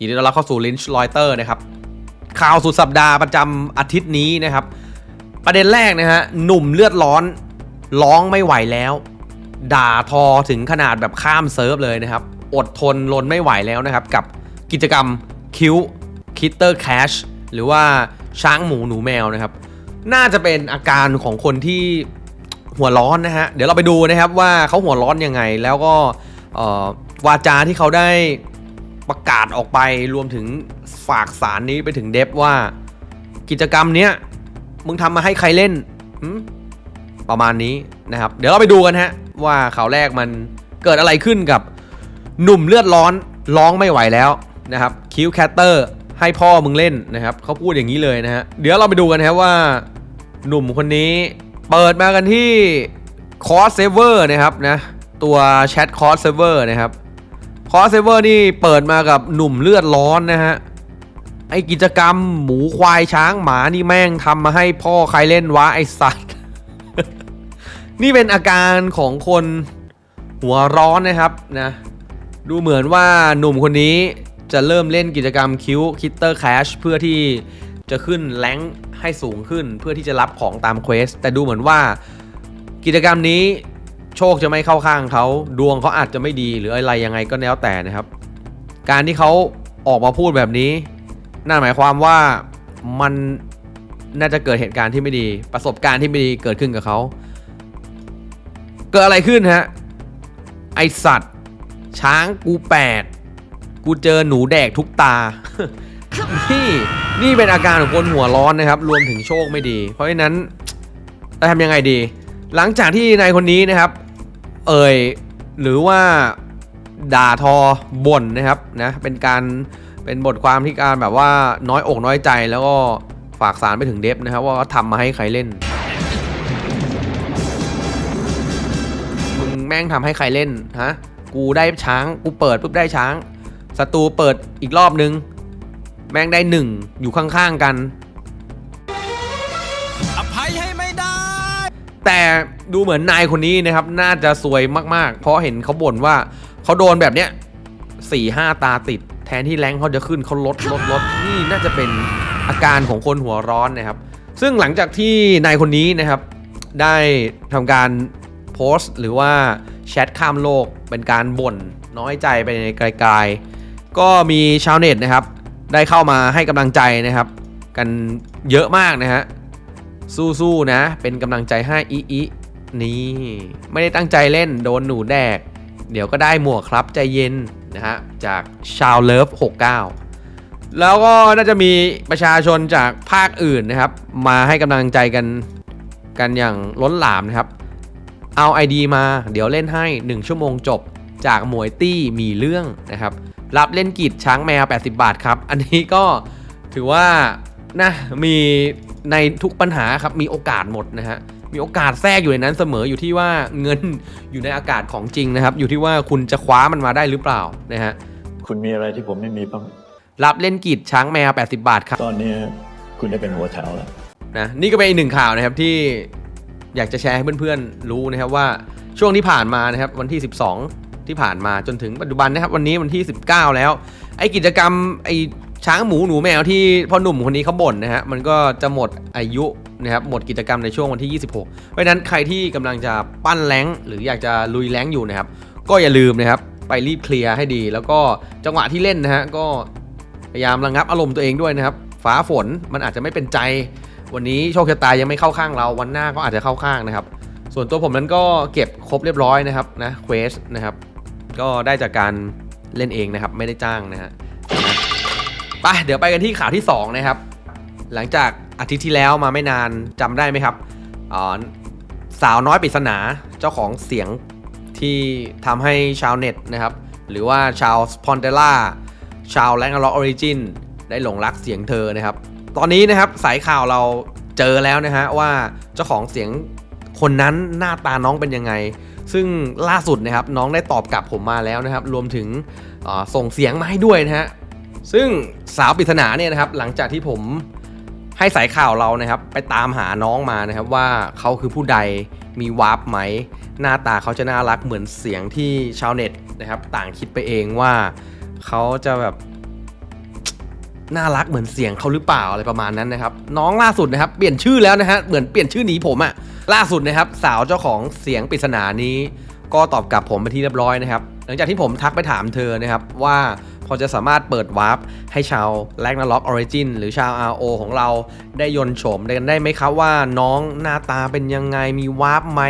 ยินดีต้อนรับเข้าสู่ลินช์ลอยเตอร์นะครับ ข่าวสุดสัปดาห์ประจำอาทิตย์นี้นะครับ ประเด็นแรกนะฮะ หนุ่มเลือดร้อน ร้องไม่ไหวแล้ว ด่าทอถึงขนาดแบบข้ามเซิร์ฟเลยนะครับ อดทนลนไม่ไหวแล้วนะครับ กับกิจกรรมคิวคิตเตอร์แคชหรือว่าช้างหมูหนูแมวนะครับ น่าจะเป็นอาการของคนที่หัวร้อนนะฮะ เดี๋ยวเราไปดูนะครับว่าเขาหัวร้อนยังไง แล้วก็วาจาที่เขาได้ ประกาศออกไปรวมถึงฝากสารนี้ไปถึงเดฟว่า กิจกรรมเนี้ยมึงทำมาให้ใครเล่นประมาณนี้นะครับ เดี๋ยวเราไปดูกันฮะ ว่าข่าวแรกมันเกิดอะไรขึ้นกับหนุ่มเลือดร้อนร้องไม่ไหวแล้วนะครับคิวแคตเตอร์ให้พ่อมึงเล่นนะครับเขาพูดอย่างนี้เลยนะฮะเดี๋ยวเราไปดูกันนะครับว่าหนุ่มคนนี้เปิดมากันที่คอร์สเซเวอร์นะครับนะตัวแชทคอร์สเซเวอร์นะครับ อสเซเวอร์นี่เปิดมากับหนุ่มเลือดร้อนนะฮะ ไอกิจกรรมหมูควายช้างหมานี่แม่งทำมาให้พ่อใครเล่นวะไอสัตว์ นี่เป็นอาการของคนหัวร้อนนะครับนะดูเหมือนว่าหนุ่มคนนี้จะเริ่มเล่นกิจกรรมคิวคิตเตอร์แคชเพื่อที่จะขึ้นแรงให้สูงขึ้นเพื่อที่จะรับของตามเควสแต่ดูเหมือนว่ากิจกรรมนี้ โชคจะไม่เข้าข้างเขาดวงเขาอาจจะไม่ดีหรืออะไรยังไงก็แล้วแต่นะครับ การที่เขาออกมาพูดแบบนี้นั่นหมายความว่ามันน่าจะเกิดเหตุการณ์ที่ไม่ดี ประสบการณ์ที่ไม่ดีเกิดขึ้นกับเขา เกิดอะไรขึ้นฮะไอสัตว์ ช้างกูแปดกูเจอหนูแดกทุกตานี่นี่เป็นอาการของคนหัวร้อนนะครับ รวมถึงโชคไม่ดี เพราะฉะนั้นจะทำยังไงดี หลังจากที่นายคนนี้นะครับ เอ่ยหรือว่าด่าทอบ่นนะครับนะเป็นการเป็นบทความที่การแบบว่าน้อยอกน้อยใจแล้วก็ฝากสารไปถึงเดฟนะครับ ว่าเขาทำมาให้ใครเล่นมึงแม่งทำให้ใครเล่นฮะกูได้ช้างกูเปิดปุ๊บได้ช้างศัตรูเปิดอีกรอบนึง แม่งได้หนึ่งอยู่ข้างๆกัน แต่ดูเหมือนนายคนนี้นะครับน่าจะซวยมากๆ เพราะเห็นเขาบ่นว่าเขาโดนแบบเนี้ยสี่ห้าตาติด แทนที่แรงเขาจะขึ้นเขาลดลดลดนี่น่าจะเป็นอาการของคนหัวร้อนนะครับ ซึ่งหลังจากที่นายคนนี้นะครับ ได้ทำการโพสต์ หรือว่าแชทข้ามโลกเป็นการบ่นน้อยใจไปในไกลๆ ก็มีชาวเน็ตนะครับ ได้เข้ามาให้กำลังใจนะครับ กันเยอะมากนะฮะ สู้ๆนะ เป็นกำลังใจให้อีอีนี่ไม่ได้ตั้งใจเล่นโดนหนูแดก เดี๋ยวก็ได้หมวกครับใจเย็นนะฮะจากชาวเลิฟ69 แล้วก็น่าจะมีประชาชนจากภาคอื่นนะครับ มาให้กำลังใจกันกันอย่างล้นหลามนะครับ เอา ID มาเดี๋ยวเล่นให้ 1 ชั่วโมงจบจากหมวยตี้มีเรื่องนะครับ รับเล่นกิจช้างแมว 80 บาทครับ อันนี้ก็ถือว่านะมี ในทุกปัญหาครับมีโอกาสหมดนะฮะมีโอกาสแทรกอยู่ในนั้นเสมออยู่ที่ว่าเงินอยู่ในอากาศของจริงนะครับ อยู่ที่ว่าคุณจะคว้ามันมาได้หรือเปล่านะฮะคุณมีอะไรที่ผมไม่มีบ้างรับเล่นกิจช้างแมว 80 บาทครับ ตอนนี้คุณได้เป็นหัวแถวแล้วนะนี่ก็เป็นอีกหนึ่งข่าวนะครับที่อยากจะแชร์ให้เพื่อนๆรู้นะครับว่าช่วงที่ผ่านมานะครับวันที่ 12 ที่ผ่านมาจนถึงปัจจุบันนะครับ วันนี้วันที่ 19 แล้ว ไอ้กิจกรรมไอ้ ช้างหมูหนูแมวที่พ่อหนุ่มคนนี้เขาบ่นนะฮะมันก็จะหมดอายุนะครับหมดกิจกรรมในช่วงวันที่ 26 เพราะฉะนั้นใครที่กำลังจะปั้นแรงหรืออยากจะลุยแรงอยู่นะครับก็อย่าลืมนะครับไปรีบเคลียร์ให้ดี แล้วก็จังหวะที่เล่นนะฮะก็พยายามระงับอารมณ์ตัวเองด้วยนะครับฟ้าฝนมันอาจจะไม่เป็นใจ วันนี้โชคชะตายังไม่เข้าข้างเราวันหน้าก็อาจจะเข้าข้างนะครับ ส่วนตัวผมนั้นก็เก็บครบเรียบร้อยนะครับนะเควสนะครับก็ได้จากการเล่นเองนะครับไม่ได้จ้างนะฮะ ไปเดี๋ยวไปกันที่ข่าวที่ 2 นะครับ หลังจากอาทิตย์ที่แล้วมาไม่นานจำได้ไหมครับสาวน้อยปริศนาเจ้าของเสียงที่ทำให้ชาวเน็ตนะครับ หรือว่าชาวสปอนเดล่าชาวแรงล็อกออริจินได้หลงรักเสียงเธอนะครับ ตอนนี้นะครับสายข่าวเราเจอแล้วนะฮะว่าเจ้าของเสียงคนนั้นหน้าตาน้องเป็นยังไง ซึ่งล่าสุดนะครับน้องได้ตอบกลับผมมาแล้วนะครับ รวมถึงส่งเสียงมาให้ด้วยนะฮะ ซึ่งสาวปริศนาเนี่ยนะครับ หลังจากที่ผมให้สายข่าวเรานะครับ ไปตามหาน้องมานะครับว่าเขาคือผู้ใดมีวาร์ปไหม หน้าตาเขาจะน่ารักเหมือนเสียงที่ชาวเน็ตนะครับ ต่างคิดไปเองว่าเขาจะแบบน่ารักเหมือนเสียงเขาหรือเปล่าอะไรประมาณนั้นนะครับ น้องล่าสุดนะครับ เปลี่ยนชื่อแล้วนะฮะเหมือนเปลี่ยนชื่อหนีผมอะล่าสุดนะครับ สาวเจ้าของเสียงปริศนานี้ ก็ตอบกลับผมไปที่เรียบร้อยนะครับ หลังจากที่ผมทักไปถามเธอนะครับว่า พอจะสามารถเปิดวาร์ปให้ชาวแลกนาล็อกออริจินหรือชาว RO ของเราได้ยนโฉมกันได้ไหมครับว่าน้องหน้าตาเป็นยังไงมีวาร์ปไหม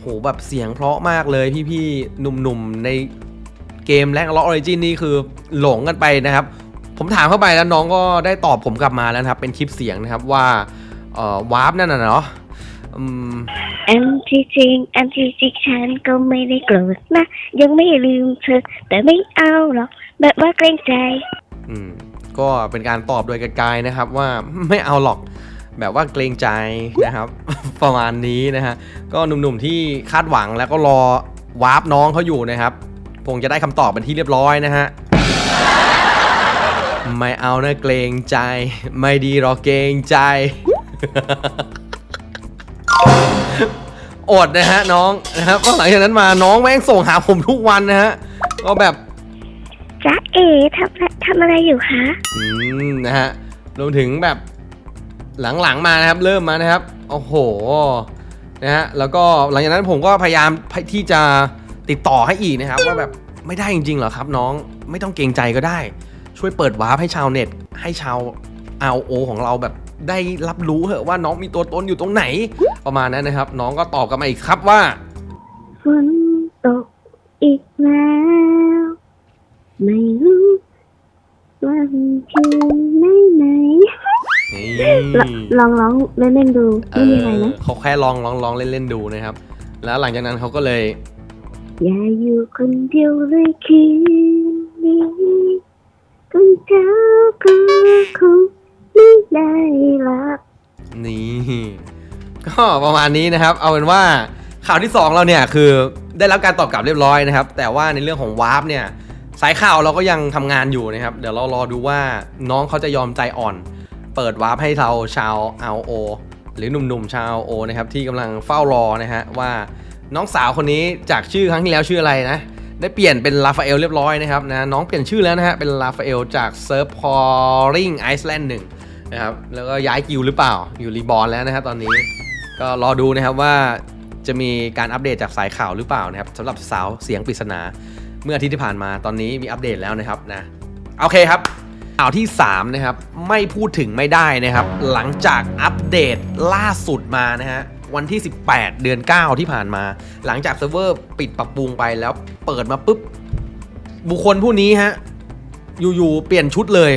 โหแบบเสียงเพราะมากเลยพี่ๆหนุ่มๆในเกมแลกนาล็อกออริจินนี่คือหลงกันไปนะครับ ผมถามเข้าไปแล้วน้องก็ได้ตอบผมกลับมาแล้วครับเป็นคลิปเสียงนะครับว่าวาร์ปนั่นน่ะเนาะอืมอันที่จริงอันที่จริงฉันก็ไม่ได้โกรธนะ ยังไม่ลืมเธอ แต่ไม่เอาหรอก แบบว่าเกรงใจ อืมก็เป็นการตอบโดยไกลๆนะครับว่าไม่เอาหรอกแบบว่าเกรงใจนะครับ ประมาณนี้นะฮะก็หนุ่มๆที่คาดหวังแล้วก็รอวาร์ปน้องเขาอยู่นะครับคงจะได้คำตอบเป็นที่เรียบร้อยนะฮะไม่เอานะเกรงใจ ไม่ดีหรอกเกรงใจอดนะฮะน้องนะครับก็หลังจากนั้นมาน้องแม่งส่งหาผมทุกวันนะฮะก็แบบ จ๊ะเอ๋ทำทำอะไรอยู่คะอืมนะฮะรวมถึงแบบหลังๆมานะครับ เริ่มมานะครับโอ้โหนะฮะแล้วก็หลังจากนั้นผมก็พยายามที่จะติดต่อให้อีกนะครับว่าแบบไม่ได้จริงๆเหรอครับ น้องไม่ต้องเกรงใจก็ได้ ช่วยเปิดวาร์ปให้ชาวเน็ต ให้ชาว RO ของเราแบบได้รับรู้เถอะว่าน้องมีตัวตนอยู่ตรงไหนประมาณนั้นนะครับ น้องก็ตอบกลับมาอีกครับว่าฝนตกอีกแล้ว ไม่รู้ว่ามันคือไหนไหนนี่ ลองร้องเล่นๆดูเอไม่มีอะไรอนะเขาแค่ลองลองลองเล่นๆดูนะครับ แล้วหลังจากนั้นเขาก็เลยอย่าอยู่คนเดียวเลยคืนนี้คนเจ้าก็คงไม่ได้รับนี่ก็ประมาณนี้นะครับ เอาเป็นว่าข่าวที่2เราเนี่ยคือได้รับการตอบกลับเรียบร้อยนะครับ แต่ว่าในเรื่องของวาร์ปเนี่ย สายข่าวเราก็ยังทำงานอยู่นะครับ เดี๋ยวเรารอดูว่าน้องเขาจะยอมใจอ่อน เปิดวาร์ปให้เราชาว RO หรือหนุ่มๆชาว RO นะครับที่กำลังเฝ้ารอนะฮะว่าน้องสาวคนนี้จากชื่อครั้งที่แล้วชื่ออะไรนะ ได้เปลี่ยนเป็นลาฟาเอลเรียบร้อยนะครับนะน้องเปลี่ยนชื่อแล้วนะฮะเป็นลาฟาเอลจากเซิร์ฟพอริงไอซ์แลนด์หนึ่งนะครับแล้วก็ย้ายกิลด์หรือเปล่าอยู่รีบอร์นแล้วนะครับตอนนี้ก็รอดูนะครับว่าจะมีการอัปเดตจากสายข่าวหรือเปล่านะครับสำหรับสาวเสียงปริศนา เมื่ออาทิตย์ที่ผ่านมาตอนนี้มีอัปเดตแล้วนะครับนะโอเคครับข่าวที่ 3 นะครับ ไม่พูดถึงไม่ได้นะครับ หลังจากอัปเดตล่าสุดมานะฮะวันที่ 18 เดือน 9 ที่ผ่านมา หลังจากเซิร์ฟเวอร์ปิดปรับปรุงไปแล้วเปิดมาปุ๊บ บุคคลผู้นี้ฮะอยู่ๆเปลี่ยนชุดเลย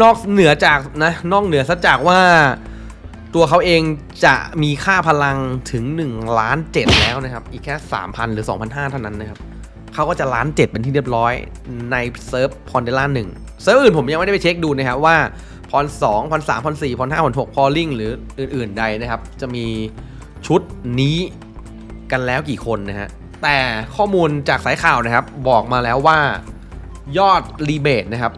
นอกเหนือจากนะนอกเหนือซะจากว่าตัวเขาเองจะมีค่าพลังถึง 1 ล้าน 7 แล้วนะครับ อีกแค่ 3,000 หรือ 2,500 เท่านั้นนะครับ เขาก็จะล้าน7เป็นที่เรียบร้อยในเซิร์ฟพอนเดล่าหนึ่งเซิร์ฟอื่นผมยังไม่ได้ไปเช็คดูนะครับว่าพอน2พอน3พอน4พอน5พอน6พอลิงหรืออื่นๆใดนะครับ จะมีชุดนี้กันแล้วกี่คนนะฮะ แต่ข้อมูลจากสายข่าวนะครับ บอกมาแล้วว่ายอดรีเบทนะครับ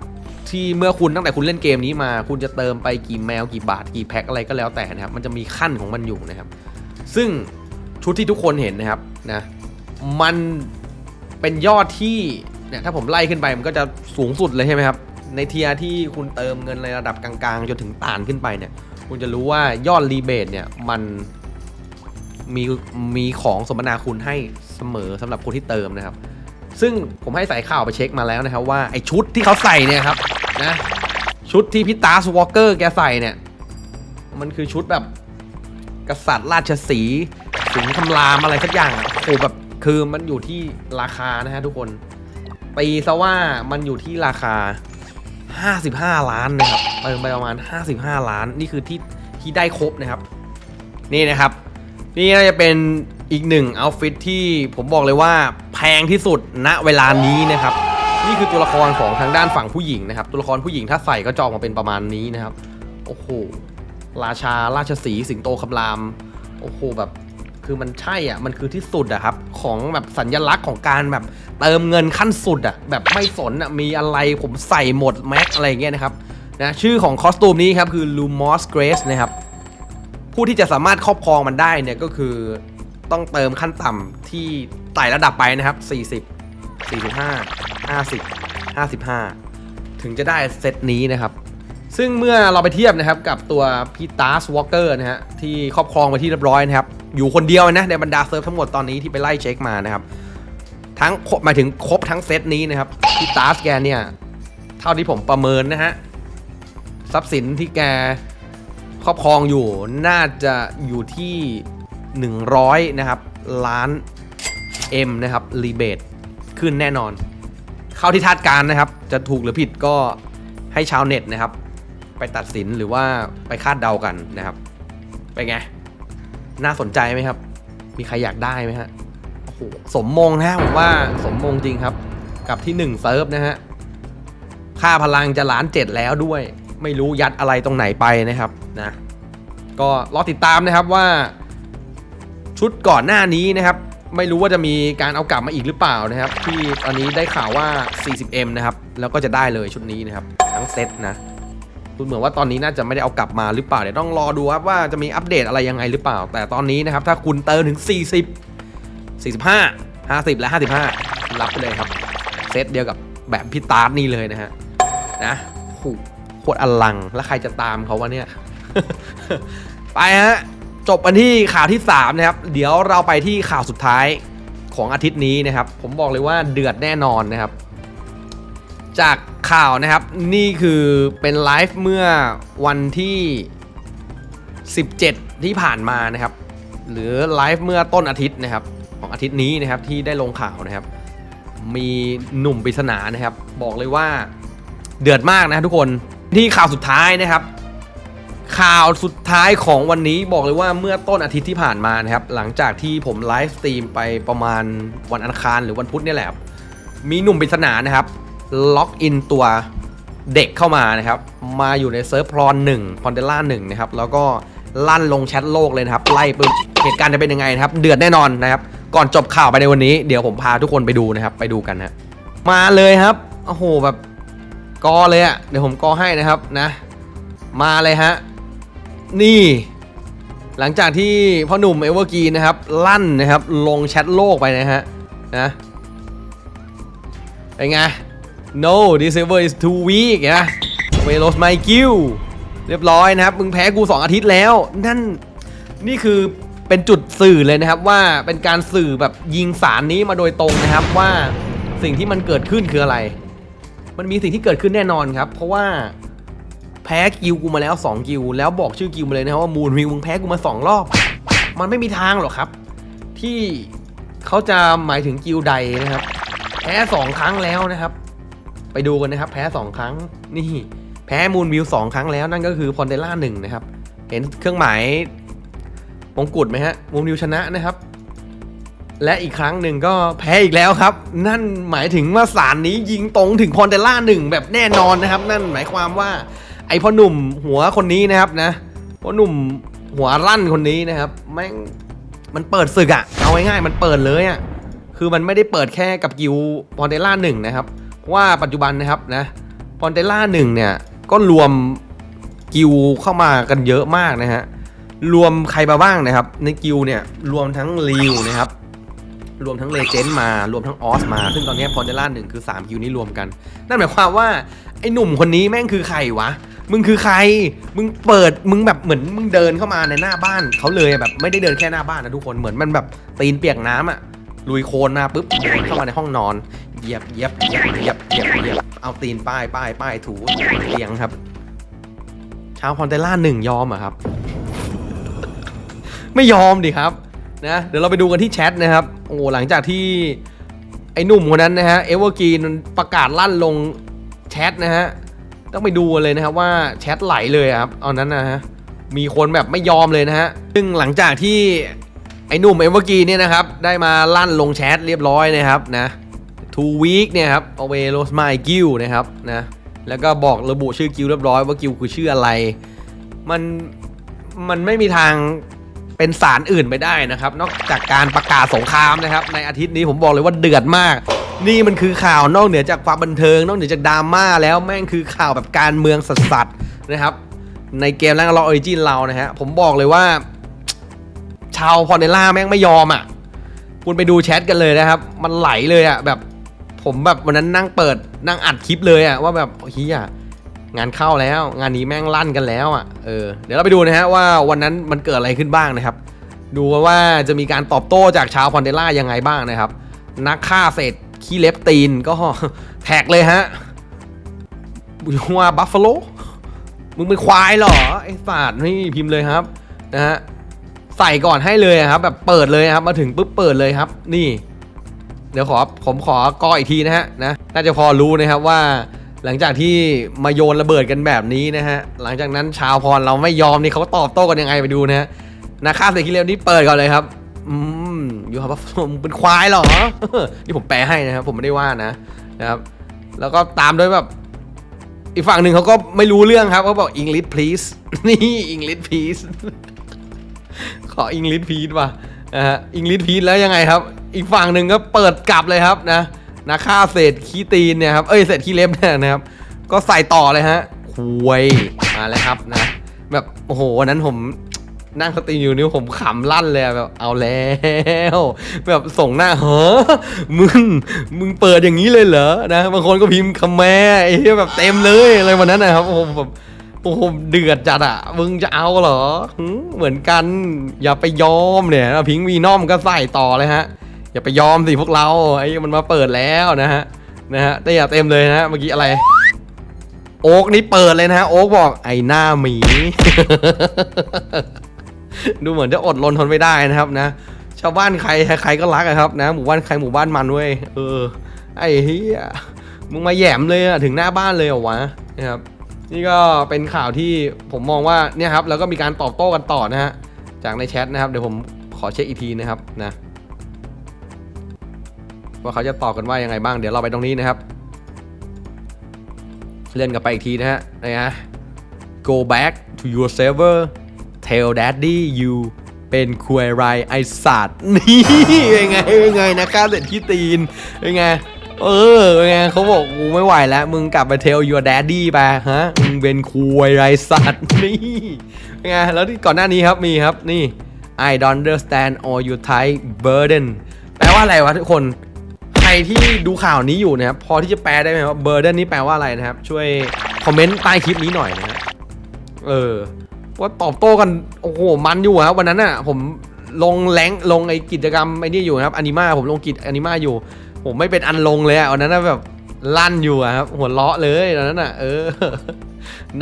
ที่เมื่อคุณตั้งแต่คุณเล่นเกมนี้มา คุณจะเติมไปกี่แมวกี่บาทกี่แพ็คอะไรก็แล้วแต่นะครับ มันจะมีขั้นของมันอยู่นะครับ ซึ่งชุดที่ทุกคนเห็นนะครับนะมัน เป็นยอดที่เนี่ยถ้าผมไล่ขึ้นไปมันก็จะสูงสุดเลยใช่ไหมครับ ในเทียที่คุณเติมเงินในระดับกลางๆ จนถึงต่านขึ้นไปเนี่ย คุณจะรู้ว่ายอดรีเบทเนี่ยมันมีมีของสมนาคุณให้เสมอสำหรับคนที่เติมนะครับ ซึ่งผมให้สายข่าวไปเช็คมาแล้วนะครับ ว่าไอชุดที่เขาใส่เนี่ยครับนะชุดที่พี่ตาสวอเกอร์แกใส่เนี่ย มันคือชุดแบบกษัตริย์ราชสีสิงคำรามอะไรสักอย่างโอ้แบบ คือมันอยู่ที่ราคานะฮะทุกคน ตีซะว่ามันอยู่ที่ราคา 55 ล้านนะครับเติมไปประมาณ 55 ล้านนี่คือที่ที่ได้ครบนะครับ นี่นะครับ นี่น่าจะเป็นอีกหนึ่งเอาฟิตที่ผมบอกเลยว่าแพงที่สุดณเวลานี้นะครับ นี่คือตัวละครของทางด้านฝั่งผู้หญิงนะครับ ตัวละครผู้หญิงถ้าใส่ก็จะออกมาเป็นประมาณนี้นะครับ โอ้โห ราชาราชสีสิงโตคำราม โอ้โหแบบ คือมันใช่อะมันคือที่สุดอะครับของแบบสัญลักษณ์ของการแบบเติมเงินขั้นสุดอะแบบไม่สนอะมีอะไรผมใส่หมดแม็กอะไรอย่างเงี้ยนะครับนะชื่อของคอสตูมนี้ครับคือ Lumos Grace นะครับผู้ที่จะสามารถครอบครองมันได้เนี่ยก็คือต้องเติมขั้นต่ำที่ไต่ระดับไปนะครับ 40 45 50 55 ถึงจะได้เซตนี้นะครับ ซึ่งเมื่อเราไปเทียบนะครับกับตัวพีตาสวอลเกอร์นะฮะที่ครอบครองไปที่เรียบร้อยนะครับ อยู่คนเดียวนะในบรรดาเซิร์ฟทั้งหมดตอนนี้ที่ไปไล่เช็คมานะครับ ทั้งหมายถึงครบทั้งเซตนี้นะครับพีตาสแกเนี่ยเท่าที่ผมประเมินนะฮะทรัพย์สินที่แกครอบครองอยู่น่าจะอยู่ที่ 100 นะครับ ล้าน M นะครับรีเบทขึ้นแน่นอน เข้าที่ทาดการนะครับ จะถูกหรือผิดก็ให้ชาวเน็ตนะครับ ไปตัดสินหรือว่าไปคาดเดากันนะครับเป็นไง น่าสนใจไหมครับ มีใครอยากได้ไหมฮะโอ้โหสมมงนะผมว่าสมมงจริงครับ กับที่ 1 เซิร์ฟนะฮะค่าพลังจะล้านเจ็ดแล้วด้วย ไม่รู้ยัดอะไรตรงไหนไปนะครับนะก็รอติดตามนะครับว่า ชุดก่อนหน้านี้นะครับ ไม่รู้ว่าจะมีการเอากลับมาอีกหรือเปล่านะครับ ที่ตอนนี้ได้ข่าวว่า 40M นะครับ แล้วก็จะได้เลยชุดนี้นะครับ ทั้งเซตนะ ดูเหมือนว่าตอนนี้น่าจะไม่ได้เอากลับมาหรือเปล่าเดี๋ยวต้องรอดูครับว่าจะมีอัปเดตอะไรยังไงหรือเปล่า แต่ตอนนี้นะครับถ้าคุณเติมถึง 40 45 50 และ 55 รับไปเลยครับ เซตเดียวกับแบบพี่ตาร์ทนี่เลยนะฮะนะโหโคตรอลังแล้วใครจะตามเขาวะเนี่ย ไปฮะจบกันที่ข่าวที่ 3 นะครับ เดี๋ยวเราไปที่ข่าวสุดท้ายของอาทิตย์นี้นะครับ ผมบอกเลยว่าเดือดแน่นอนนะครับ จากข่าวนะครับ นี่คือเป็นไลฟ์เมื่อวันที่ 17 ที่ผ่านมานะครับ หรือไลฟ์เมื่อต้นอาทิตย์นะครับ ของอาทิตย์นี้นะครับที่ได้ลงข่าวนะครับ มีหนุ่มปริศนานะครับ บอกเลยว่าเดือดมากนะทุกคนที่ข่าวสุดท้ายนะครับ ข่าวสุดท้ายของวันนี้บอกเลยว่าเมื่อต้นอาทิตย์ที่ผ่านมานะครับ หลังจากที่ผมไลฟ์สตรีมไปประมาณวันอังคารหรือวันพุธนี่แหละมีหนุ่มปริศนานะครับ ล็อกอินตัวเด็กเข้ามานะครับ มาอยู่ในเซิร์ฟพรอนหนึ่งพอนเดล่าหนึ่งนะครับ แล้วก็ลั่นลงแชทโลกเลยนะครับ ไล่ปึ๊บเหตุการณ์จะเป็นยังไงนะครับ เดือดแน่นอนนะครับ ก่อนจบข่าวไปในวันนี้ เดี๋ยวผมพาทุกคนไปดูนะครับ ไปดูกันนะมาเลยครับ โอ้โหแบบกอเลยอะเดี๋ยวผมกอให้นะครับนะ มาเลยฮะ นี่ หลังจากที่พ่อหนุ่มเอเวอร์กีนะครับ ลั่นนะครับ ลงแชทโลกไปนะฮะนะเป็นไง no this server is too weak นะ we lost my kill เรียบร้อยนะครับ มึงแพ้กู 2 อาทิตย์แล้ว นั่นนี่คือเป็นจุดสื่อเลยนะครับว่าเป็นการสื่อแบบยิงสารนี้มาโดยตรงนะครับว่าสิ่งที่มันเกิดขึ้นคืออะไร มันมีสิ่งที่เกิดขึ้นแน่นอนครับ เพราะว่าแพ้กิวกูมาแล้ว 2 กิว แล้วบอกชื่อกิวมาเลยนะครับว่ามูนวิวมึงแพ้กูมา 2 รอบ มันไม่มีทางหรอกครับ ที่เขาจะหมายถึงกิวใดนะครับ แพ้ 2 ครั้งแล้วนะครับ ไปดูกันนะครับ แพ้ 2 ครั้งนี่ แพ้มูนวิว 2 ครั้งแล้วนั่นก็คือพอนเดล่าหนึ่งนะครับ เห็นเครื่องหมายมงกุฎไหมฮะมูนวิวชนะนะครับ และอีกครั้งหนึ่งก็แพ้อีกแล้วครับ นั่นหมายถึงว่าสารนี้ยิงตรงถึงพอนเดล่าหนึ่งแบบแน่นอนนะครับ นั่นหมายความว่า ไอพ่อหนุ่มหัวคนนี้นะครับนะพ่อหนุ่มหัวรั่นคนนี้นะครับแม่งมันเปิดศึกอะเอาง่ายๆมันเปิดเลยอะคือมันไม่ได้เปิดแค่กับกิวพอนเดล่าหนึ่งนะครับ ว่าปัจจุบันนะครับนะพอนเดล่าหนึ่งเนี่ยก็รวมกิวเข้ามากันเยอะมากนะฮะรวมใครมาบ้างนะครับ ในกิวเนี่ยรวมทั้งริวนะครับ รวมทั้งเลเจนด์มารวมทั้งออสมา ซึ่งตอนนี้พอนเดล่าหนึ่งคือ3คิวนี้รวมกัน นั่นหมายความว่าไอ้หนุ่มคนนี้แม่งคือใครวะมึงคือใคร มึงเปิด มึงแบบเหมือนมึงเดินเข้ามาในหน้าบ้านเขาเลยแบบไม่ได้เดินแค่หน้าบ้านนะทุกคน เหมือนมันแบบตีนเปียกน้ำอะลุยโคลนมาปุ๊บเข้ามาในห้องนอน เหยียบเหยียบเหยียบเหยียบเหยียบเหยียบเอาตีนป้ายป้ายป้ายถูเตียงครับ ชาวพอนเตล่าหนึ่งยอมอะครับ ไม่ยอมดิครับนะเดี๋ยวเราไปดูกันที่แชทนะครับ โอ้หลังจากที่ไอ้หนุ่มคนนั้นนะฮะเอเวอร์กีนประกาศลั่นลงแชทนะฮะต้องไปดูเลยนะครับว่าแชทไหลเลยครับเอานั้นนะฮะมีคนแบบไม่ยอมเลยนะฮะซึ่งหลังจากที่ไอ้หนุ่มเอเวอร์กีนเนี่ยนะครับ ได้มาลั่นลงแชทเรียบร้อยนะครับนะ two week เนี่ยครับ away lost my guild นะครับนะแล้วก็บอกระบุชื่อกิลเรียบร้อยว่ากิลคือชื่ออะไร มันมันไม่มีทางเป็นสารอื่นไปได้นะครับ นอกจากการประกาศสงครามนะครับ ในอาทิตย์นี้ผมบอกเลยว่าเดือดมาก นี่มันคือข่าวนอกเหนือจากความบันเทิง นอกเหนือจากดราม่าแล้วแม่งคือข่าวแบบการเมืองสัสๆนะครับ ในเกมแรกเราออริจินเรานะฮะผมบอกเลยว่า ชาวพอเนล่าแม่งไม่ยอมอะคุณไปดูแชทกันเลยนะครับ มันไหลเลยอะแบบ ผมแบบวันนั้นนั่งเปิดนั่งอัดคลิปเลยอะว่าแบบเฮียงานเข้าแล้ว งานนี้แม่งลั่นกันแล้วอะเออเดี๋ยวเราไปดูนะฮะว่าวันนั้นมันเกิดอะไรขึ้นบ้างนะครับ ดูว่าจะมีการตอบโต้จากชาวพอนเดล่ายังไงบ้างนะครับ นักฆ่าเศษขี้เล็บตีนก็แท็กเลยฮะว่าบัฟฟาโลมึงเป็นควายเหรอไอ้สัตว์นี่พิมพ์เลยครับนะฮะใส่ก่อนให้เลยครับ แบบเปิดเลยครับ มาถึงปุ๊บเปิดเลยครับ นี่ เดี๋ยวขอผมขอกออีกทีนะฮะนะน่าจะพอรู้นะครับว่า หลังจากที่มาโยนระเบิดกันแบบนี้นะฮะหลังจากนั้นชาวพรเราไม่ยอมนี่เขาตอบโต้กันยังไงไปดูนะฮะนาคาเซคิเลวนี่เปิดก่อนเลยครับอืมอยู่ครับผมเป็นควายเหรอนี่ผมแปลให้นะครับผมไม่ได้ว่านะนะครับ แล้วก็ตามด้วยแบบอีกฝั่งหนึ่งเขาก็ไม่รู้เรื่องครับเขาบอก English please นี่ English please ขอ English please ว่ะนะฮะ English please แล้วยังไงครับ อีกฝั่งหนึ่งก็เปิดกลับเลยครับนะนะค่าเศษขี้ตีนเนี่ยครับเอ้ยเศษขี้เล็บเนี่ยนะครับ ก็ใส่ต่อเลยฮะคุยมาแล้วครับนะ แบบโอ้โหวันนั้นผมนั่งสตรีมอยู่นี่ผมขำลั่นเลยแบบเอาแล้ว แบบส่งหน้าเฮ้อมึงมึงเปิดอย่างนี้เลยเหรอนะบางคนก็พิมพ์คำแม่ไอ้เหี้ยแบบเต็มเลยอะไรวันนั้นนะครับโอ้โหแบบโอ้โหเดือดจัดอะ มึงจะเอาเหรอ เหมือนกันอย่าไปยอมเนี่ยพิงวีนอมก็ใส่ต่อเลยฮะ อย่าไปยอมสิพวกเราไอ้มันมาเปิดแล้วนะฮะนะฮะแต่อย่าเต็มเลยนะเมื่อกี้อะไร โอ๊กนี่เปิดเลยนะฮะโอ๊กบอกไอ้หน้าหมี ดูเหมือนจะอดรนทนไม่ได้นะครับนะ ชาวบ้านใครใครก็รักอะครับนะหมู่บ้านใครหมู่บ้านมันเว้ยเออ ไอ้เฮียมึงมาแยมเลยอะถึงหน้าบ้านเลยเหรอวะนะครับนี่ก็เป็นข่าวที่ผมมองว่าเนี่ยครับแล้วก็มีการตอบโต้กันต่อนะฮะจากในแชทนะครับ เดี๋ยวผมขอเช็คอีกทีนะครับนะ ว่าเขาจะตอบกันว่ายังไงบ้างเดี๋ยวเราไปตรงนี้นะครับ เล่นกับไปอีกทีนะฮะนะฮะ go back to your server tell daddy you เป็นคุยไรไอสัตว์นี่เป็นไงเป็นไงนะก้าเสร็จที่ตีนเป็นไงเออเป็นไงเขาบอกกูไม่ไหวแล้ว มึงกลับไป tell your daddy ไปฮะ มึงเป็นคุยไรสัตว์นี่เป็นไงแล้วที่ก่อนหน้านี้ครับมีครับนี่ I don't understand all your Thai burden แปลว่าอะไรวะทุกคน รที่ดูข่าวนี้อยู่นะครับพอที่จะแปลได้ไหมว่า burden นี่แปลว่าอะไรนะครับ ช่วยคอมเมนต์ใต้คลิปนี้หน่อยนะฮะเออว่าตอบโต้กันโอ้โหมันอยู่ครับวันนั้นอะ ผมลงแรงลงไอกิจกรรมไอ้นี่อยู่นะครับอนิมาผมลงกิจอนิมาอยู่ ผมไม่เป็นอันลงเลยอะวันนั้นนะแบบลั่นอยู่ครับหัวเราะเลยตอนนั้นอะเออ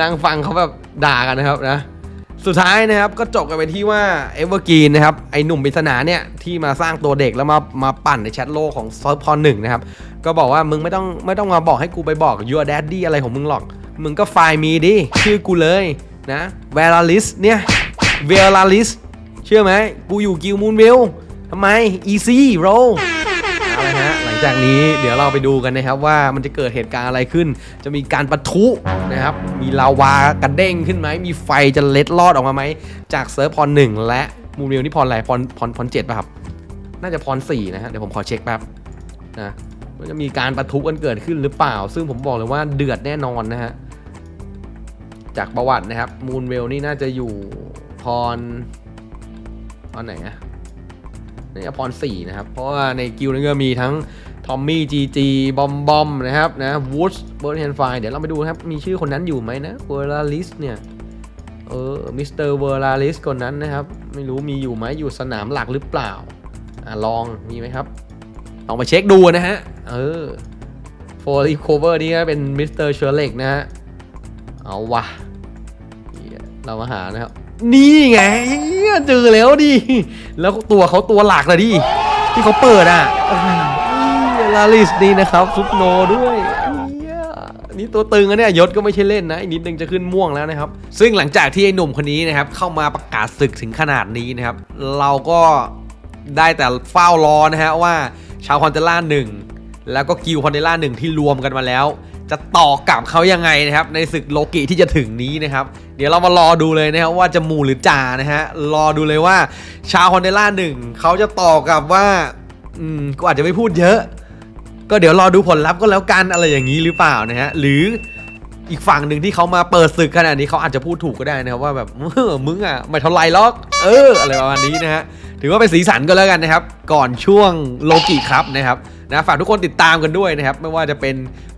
นั่งฟังเขาแบบด่ากันนะครับนะ สุดท้ายนะครับก็จบกันไปที่ว่าเอเวอร์กีนนะครับไอหนุ่มปริศนาเนี่ยที่มาสร้างตัวเด็กแล้วมามาปั่นในแชทโลกของซิร์ฟพอหนึ่งนะครับก็บอกว่ามึงไม่ต้องไม่ต้องมาบอกให้กูไปบอก your daddy อะไรของมึงหรอก มึงก็ไฟล์มีดิ ชื่อกูเลยนะ v e r a l i s เนี่ย v e r a l i s เชื่อไหมกูอยู่กิลมูนวิลทำไม easy bro เอาละฮะ จากนี้เดี๋ยวเราไปดูกันนะครับว่ามันจะเกิดเหตุการณ์อะไรขึ้น จะมีการปะทุนะครับ มีลาวากระเด้งขึ้นไหม มีไฟจะเล็ดลอดออกมาไหม จากเซิร์ฟพรหนึ่งและมูเรียลนี่พรอะไรพรพรพรเจ็ดป่ะครับ น่าจะพรสี่นะฮะ เดี๋ยวผมขอเช็คแป๊บนะมันจะมีการปะทุกันเกิดขึ้นหรือเปล่า ซึ่งผมบอกเลยว่าเดือดแน่นอนนะฮะ จากประวัตินะครับ มูนเวลนี่น่าจะอยู่พรพรไหนอะนี่พรสี่นะครับ เพราะว่าในกิลด์นั้นก็มีทั้ง ทอมมี่จีจีบอมบอมนะครับนะวูดส์เบิร์ดแฮนไฟเดี๋ยวเราไปดูนะครับ มีชื่อคนนั้นอยู่ไหมนะเวอร์ลาลิสเนี่ยเออมิสเตอร์เวอร์ลาลิสคนนั้นนะครับ ไม่รู้มีอยู่ไหมอยู่สนามหลักหรือเปล่าอะลองมีไหมครับ ลองไปเช็คดูนะฮะ เออโฟลีโคเวอร์นี่ก็เป็นมิสเตอร์เชอร์เล็กนะฮะ เอาวะเรามาหานะครับ นี่ไงเหี้ยเจอแล้วดิ แล้วตัวเขาตัวหลักเลยดิ ที่เขาเปิดอะ ลาลิสนี่นะครับซุปโนด้วยนี่ตัวตึงอะเนี่ยยศก็ไม่ใช่เล่นนะอีกนิดนึงจะขึ้นม่วงแล้วนะครับ ซึ่งหลังจากที่ไอ้หนุ่มคนนี้นะครับเข้ามาประกาศศึกถึงขนาดนี้นะครับ เราก็ได้แต่เฝ้ารอนะฮะว่าชาวคอนเทล่าหนึ่งแล้วก็กิลคอนเทล่าหนึ่งที่รวมกันมาแล้ว จะต่อกลับเขายังไงนะครับ ในศึกโลกิที่จะถึงนี้นะครับ เดี๋ยวเรามารอดูเลยนะครับว่าจะมูหรือจ่านะฮะรอดูเลยว่าชาวคอนเทล่าหนึ่งเขาจะต่อกับว่าอืมก็อาจจะไม่พูดเยอะ ก็เดี๋ยวรอดูผลลัพธ์ก็แล้วกันอะไรอย่างนี้หรือเปล่านะฮะหรืออีกฝั่งหนึ่งที่เขามาเปิดศึกขนาดนี้เขาอาจจะพูดถูกก็ได้นะครับว่าแบบเออมึงอะไม่เท่าไรหรอก เอออะไรประมาณนี้นะฮะถือว่าเป็นสีสันก็แล้วกันนะครับ ก่อนช่วงโลกิครับนะครับนะฝากทุกคนติดตามกันด้วยนะครับ ไม่ว่าจะเป็น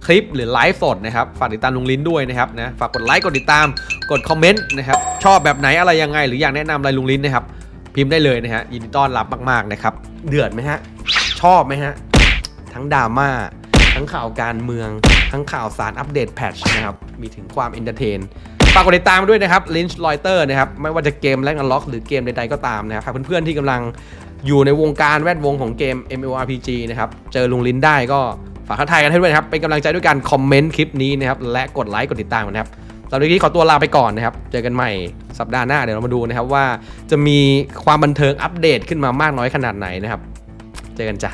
คลิปหรือไลฟ์สดนะครับ ฝากติดตามลุงลิ้นด้วยนะครับนะฝากกดไลค์กดติดตามกดคอมเมนต์นะครับชอบแบบไหนอะไรยังไง หรืออยากแนะนำอะไรลุงลิ้นนะครับ พิมพ์ได้เลยนะฮะยินดีต้อนรับมากๆนะครับ เดือดไหมฮะชอบไหมฮะ ทั้งดราม่าทั้งข่าวการเมือง ทั้งข่าวสารอัปเดตแพทช์นะครับ มีถึงความเอนเตอร์เทนฝากกดติดตามด้วยนะครับ Lynch l o i t e r นะครับ ไม่ว่าจะเกมแลกนันล็อกหรือเกมใดๆก็ตามนะครับหากเพื่อนๆที่กำลังอยู่ในวงการแวดวงของเกม MMORPG นะครับ เจอลุงลินได้ก็ฝากทักทายกันให้ด้วยนะครับ เป็นกำลังใจด้วยการคอมเมนต์คลิปนี้นะครับ และกดไลค์กดติดตามนนะครับสำหรับวันนี้ขอตัวลาไปก่อนนะครับ เจอกันใหม่สัปดาห์หน้าเดี๋ยวเรามาดูนะครับว่าจะมีความบันเทิงอัปเดตขึ้นมามากน้อยขนาดไหนนะครับ เจอกันจ้ะ